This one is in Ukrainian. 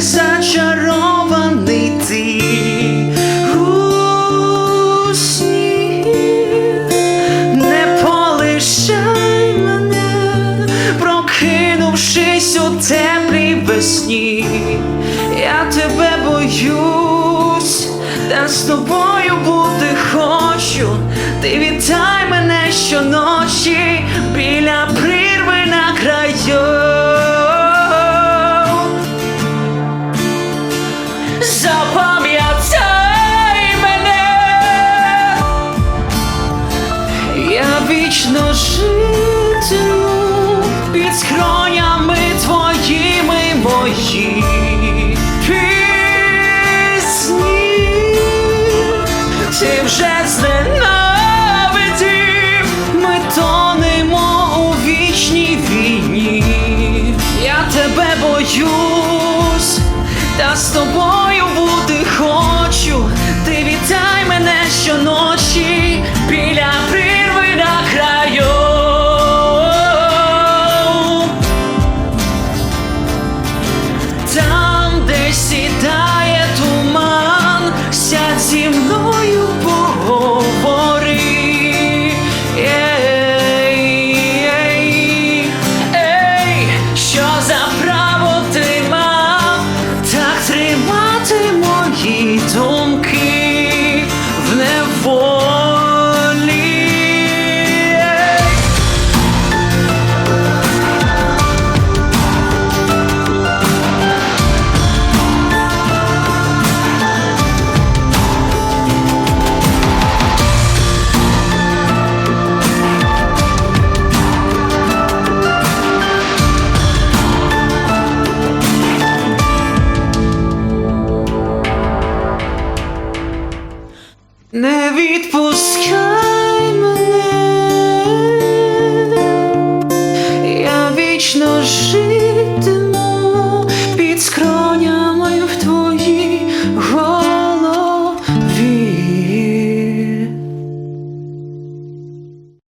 зачарований ти у не полишай мене, прокинувшись у теплій весні, я тебе боюсь, та з тобою бути хочу. Ти вітай мене щоночі біля я вічно житиму під скронями твоїми мої пісні. Ти вже зненавидів, ми тонемо у вічній війні. Я тебе боюсь, та з тобою бути хочу. Ти вітай мене щоночі Не відпускай мене, я вічно жив.